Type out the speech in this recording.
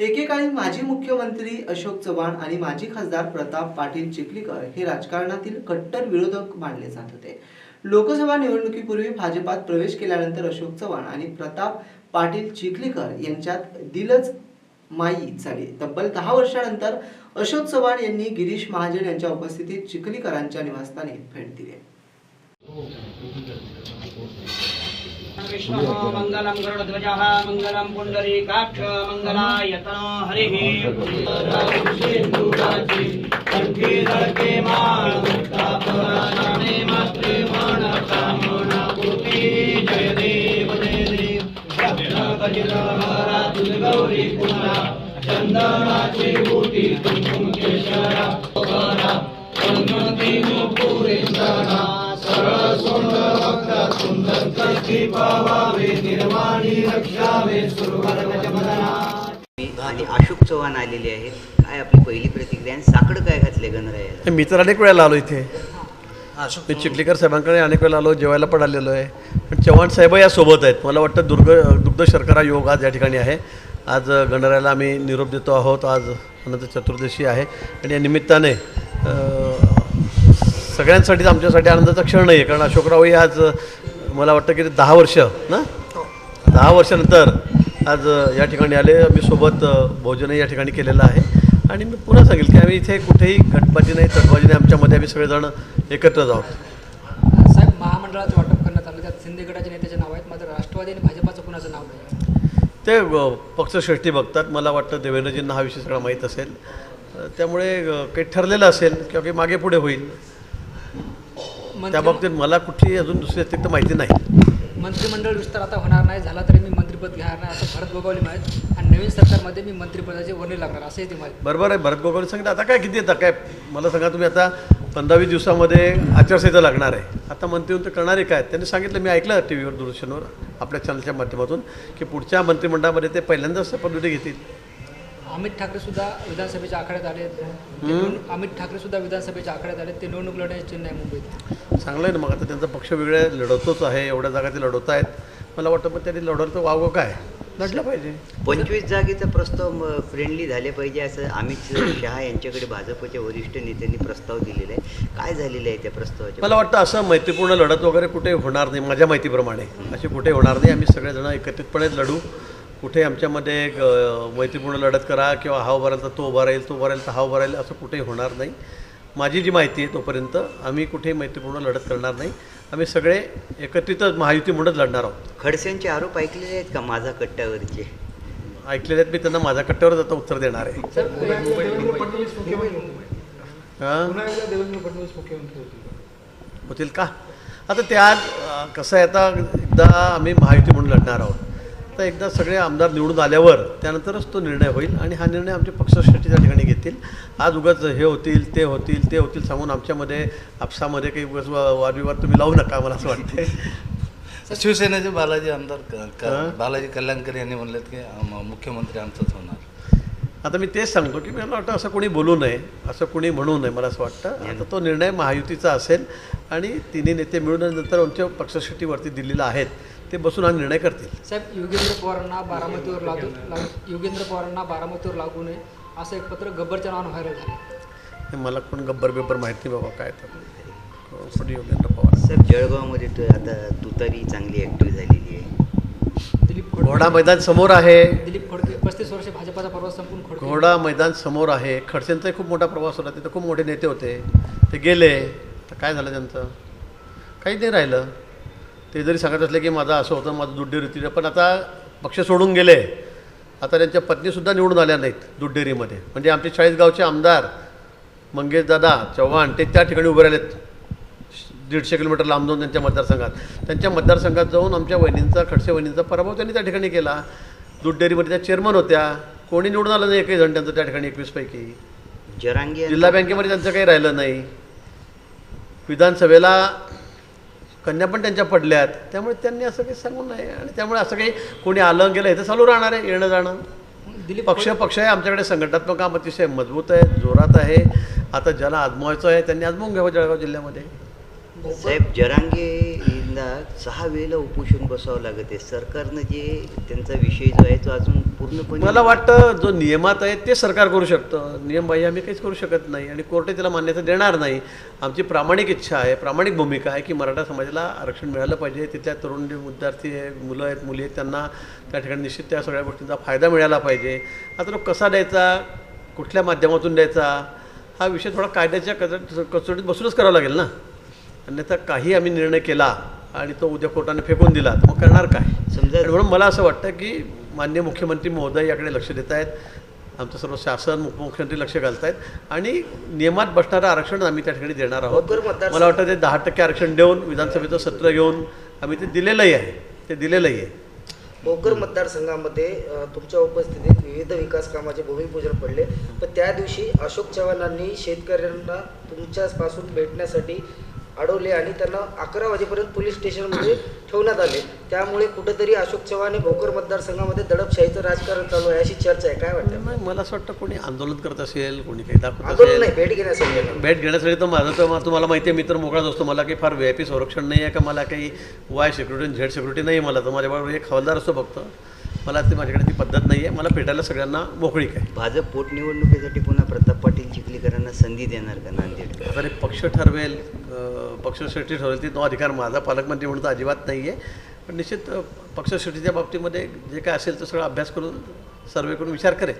एकेकाळी माजी मुख्यमंत्री अशोक चव्हाण आणि माजी खासदार प्रताप पाटील चिखलीकर हे राजकारणातील कट्टर विरोधक मानले जात होते. लोकसभा निवडणुकीपूर्वी भाजपात प्रवेश केल्यानंतर अशोक चव्हाण आणि प्रताप पाटील चिखलीकर यांच्यात दिलच माई झाली. तब्बल दहा वर्षानंतर अशोक चव्हाण यांनी गिरीश महाजन यांच्या उपस्थितीत चिखलीकरांच्या निवासस्थानी भेट दिली. विष्णुः मङ्गलं गरुडध्वजः मङ्गलं पुण्डरीकाक्ष मङ्गलायतनो हरिः। गौरी पुन्हा चंदनाची बूटी कुंकुम केशरा आणि अशोक चव्हाण आलेले आहेत. काय आपली पहिली प्रतिक्रिया आणि साकडं काय घातले गणरायाला? मी तर अनेक वेळेला आलो इथे. मी चिखलीकर साहेबांकडे अनेक वेळेला आलो जेवायला पण आलेलो आहे. पण चव्हाण साहेब या सोबत आहेत. मला वाटतं दुर्ग दुग्ध शर्करा योग आज या ठिकाणी आहे. आज गणरायाला आम्ही निरोप देतो आहोत. आज अनंत चतुर्दशी आहे. आणि या निमित्ताने सगळ्यांसाठीच आमच्यासाठी आनंदाचा क्षण नाही आहे कारण अशोकरावही आज मला वाटतं की दहा वर्ष ना? दहा वर्षानंतर आज या ठिकाणी आले. मी सोबत भोजनही या ठिकाणी केलेलं आहे. आणि मी पुन्हा सांगेल की आम्ही इथे कुठेही गटबाजी नाही तटबाजी नाही. आमच्यामध्ये आम्ही सगळेजण एकत्रच आहोत. साहेब महामंडळाचं वाटप करण्यात आलं. त्यात शिंदे गटाचे नेत्याचे नाव आहेत. मात्र राष्ट्रवादी आणि भाजपाचं कुणाचं नाव नाही? ते पक्षश्रेष्ठी बघतात. मला वाटतं देवेंद्रजींना हा विषय सगळा माहीत असेल. त्यामुळे काही ठरलेलं असेल किंवा काही मागे पुढे होईल. त्या मंत्री बाबतीत मला कुठली अजून दुसरी अतिरिक्त माहिती नाही. मंत्रिमंडळ विस्तार आता होणार नाही झाला तरी मी मंत्रिपद घेणार नाही असं भरत गोगावले माहीत आणि नवीन सरकारमध्ये मी मंत्रिपदाचे वर्णी लागणार असंही ते माहिती बरोबर आहे भरत गोगावले सांगितलं. आता काय किती येतात काय? मला सांगा तुम्ही आता पंधरा वीस दिवसामध्ये आचारसंहिता लागणार आहे. आता मंत्री तर करणारे काय? त्यांनी सांगितलं मी ऐकलं टी व्हीवर दूरदर्शनवर आपल्या चॅनलच्या माध्यमातून की पुढच्या मंत्रिमंडळामध्ये ते पहिल्यांदाच शपथविधी घेतील. अमित ठाकरे सुद्धा विधानसभेच्या आखाड्यात आले ते निवडणूक- अमित ठाकरे सुद्धा विधानसभेच्या आखाड्यात आले ते निवडणूक लढण्याची चिन्ह आहे मुंबईत. चांगलं आहे ना मग. आता त्यांचा पक्ष वेगळे लढवतोच आहे. एवढ्या जागा ते लढवत आहेत. मला वाटतं पण त्यांनी लढवलं तर वावं काय? लढलं पाहिजे. पंचवीस जागेचा प्रस्ताव फ्रेंडली झाले पाहिजे असं अमित शहा यांच्याकडे भाजपच्या वरिष्ठ नेत्यांनी प्रस्ताव दिलेला आहे. काय झालेलं आहे त्या प्रस्तावाच्या मला वाटतं असं मैत्रीपूर्ण लढत वगैरे कुठे होणार नाही माझ्या माहितीप्रमाणे. अशी कुठे होणार नाही. आम्ही सगळेजण एकत्रितपणे लढू. कुठे आमच्यामध्ये एक मैत्रीपूर्ण लढत करा किंवा हा उभा राहील तर तो उभा राहील तो उभा राहील तर हा उभा राहील असं कुठेही होणार नाही. माझी जी माहिती आहे तोपर्यंत आम्ही कुठेही मैत्रीपूर्ण लढत करणार नाही. आम्ही सगळे एकत्रितच महायुती म्हणूनच लढणार आहोत. खडसेंचे आरोप ऐकलेले आहेत का माझा कट्ट्यावरचे? ऐकलेले आहेत मी त्यांना माझ्या कट्ट्यावरच आता उत्तर देणार आहे. हां? होतील. का? आता ते आज अं, कसं आहे आता एकदा आम्ही महायुती म्हणून लढणार आहोत. तर एकदा सगळे आमदार निवडून आल्यावर त्यानंतरच तो निर्णय होईल आणि हा निर्णय आमचे पक्षश्रेष्ठी त्या ठिकाणी घेतील. आज उगाच हे होतील ते होतील ते होतील सांगून आमच्यामध्ये आपसामध्ये काही उगाच वादविवाद तुम्ही लावू नका मला असं वाटतं शिवसेनेचे बालाजी आमदार? बालाजी कल्याणकर यांनी म्हणलेत की मुख्यमंत्री आमचाच होणार. आता मी तेच सांगतो की मला वाटतं असं कोणी बोलू नये असं कोणी म्हणू नये मला असं वाटतं. आता तो निर्णय महायुतीचा असेल आणि तिन्ही नेते मिळून नंतर आमच्या पक्षश्रेष्ठीवरती दिलेला आहेत. ते बसून हा निर्णय करतील. साहेब योगेंद्र पवारांना बारामतीवर लागू लागू योगेंद्र पवारांना बारामतीवर लागू नये असं एक पत्र गब्बरच्या नावानं व्हायरल झालं हे मला कोण गब्बर बिब्बर माहिती बाबा काय तर. योगेंद्र पवार? साहेब जळगावमध्ये तर आता तुतारी चांगली ॲक्टिव्ह झालेली आहे. दिलीप घोडा मैदान समोर आहे. दिलीप खोडके पस्तीस वर्ष भाजपाचा प्रवास संपून खोडके. घोडा मैदान समोर आहे. खडसेंचाही खूप मोठा प्रवास होता तिथं खूप मोठे नेते होते. ते गेले. तर काय झालं त्यांचं? काही नाही राहिलं. ते जरी सांगत असले की माझं असं होतं माझं दूध डेअरी पण आता पक्ष सोडून गेले. आता त्यांच्या पत्नीसुद्धा निवडून आल्या नाहीत दूध डेअरीमध्ये म्हणजे आमचे चाळीसगावचे आमदार मंगेश दादा चव्हाण ते त्या ठिकाणी उभे राहिलेत. दीडशे किलोमीटर लांब जाऊन त्यांच्या मतदारसंघात. त्यांच्या मतदारसंघात जाऊन आमच्या वहिनींचा खडसे वहिनींचा पराभव त्यांनी त्या ठिकाणी केला. दूध डेअरीमध्ये त्या चेअरमन होत्या. कोणी निवडून आलं नाही एकही जण त्यांचं त्या ठिकाणी एकवीसपैकी जरांगे जिल्हा बँकेमध्ये त्यांचं काही राहिलं नाही. विधानसभेला कन्या पण त्यांच्या पडल्यात. त्यामुळे त्यांनी असं काही सांगू नये आणि त्यामुळे असं काही कोणी आलं गेलं हे तर चालू राहणार आहे येणं जाणं. दिलीप पक्ष पक्ष आहे आमच्याकडे संघटनात्मक काम अतिशय मजबूत आहे जोरात आहे. आता ज्याला आजमावायचं आहे त्यांनी आजमावून घ्यावं जळगाव जिल्ह्यामध्ये. साहेब जरांगे सहा वेळेला उपोषण बसावं लागत आहे. सरकारनं जे त्यांचा विषय जो आहे तो अजून पूर्णपणे मला वाटतं जो नियमात आहे ते सरकार करू शकतं. नियम बाह्य आम्ही काहीच करू शकत नाही आणि कोर्टे त्याला मान्यता देणार नाही. आमची प्रामाणिक इच्छा आहे प्रामाणिक भूमिका आहे की मराठा समाजाला आरक्षण मिळालं पाहिजे. तिथल्या तरुण जे विद्यार्थी आहे मुलं आहेत मुली आहेत त्यांना त्या ठिकाणी निश्चित त्या सगळ्या गोष्टींचा फायदा मिळाला पाहिजे. आता तो कसा द्यायचा कुठल्या माध्यमातून द्यायचा हा विषय थोडा कायद्याच्या कच कसोटीत बसूनच करावा लागेल ना? अन्यथा काही आम्ही निर्णय केला आणि तो उद्या कोर्टाने फेकून दिला. मग करणार काय? समजा म्हणून मला असं वाटतं की मान्य मुख्यमंत्री महोदय याकडे लक्ष देत आहेत. आमचं सर्व शासन उपमुख्यमंत्री लक्ष घालत आहेत. आणि नियमात बसणारं आरक्षण आम्ही त्या ठिकाणी देणार आहोत. मला वाटतं ते दहा टक्के आरक्षण देऊन विधानसभेचं सत्र घेऊन आम्ही ते दिलेलंही आहे. ते दिलेलंही आहे. भोकर मतदारसंघामध्ये तुमच्या उपस्थितीत विविध विकास कामाचे भूमिपूजन पडले. पण त्या दिवशी अशोक चव्हाणांनी शेतकऱ्यांना तुमच्यापासून भेटण्यासाठी अडवले आणि त्यांना अकरा वाजेपर्यंत पोलीस स्टेशनमध्ये ठेवण्यात आले. त्यामुळे कुठेतरी अशोक चव्हाण हे भोकर मतदारसंघामध्ये दडपशाहीचं राजकारण चालू आहे अशी चर्चा आहे. काय वाटतं? नाही, मला असं वाटतं कोणी आंदोलन करत असेल कोणी काही दाखवत असेल नाही भेट घेण्यासाठी. भेट घेण्यासाठी तर माझं तर तुम्हाला माहिती आहे मी तर मोकळाच असतो. मला काही फार व्ही आय पी संरक्षण नाही आहे का? मला काही वाय सिक्युरिटी झेड सिक्युरिटी नाही आहे मला. तर माझ्याबरोबर एक हवालदार असतो फक्त. मला ते माझ्याकडे ती पद्धत नाही आहे. मला भेटायला सगळ्यांना मोकळीक आहे भाजप पोटनिवडणुकीसाठी पुन्हा प्रताप चिखलीकरांना संधी देणार का नांदेड आता ते पक्ष ठरवेल पक्षश्रेष्ठी ठरवेल ती तो अधिकार माझा. पालकमंत्री म्हणून तर अजिबात नाही आहे पण निश्चित पक्षश्रेष्ठीच्या बाबतीमध्ये जे काय असेल तो सगळं अभ्यास करून सर्वे करून विचार करेल.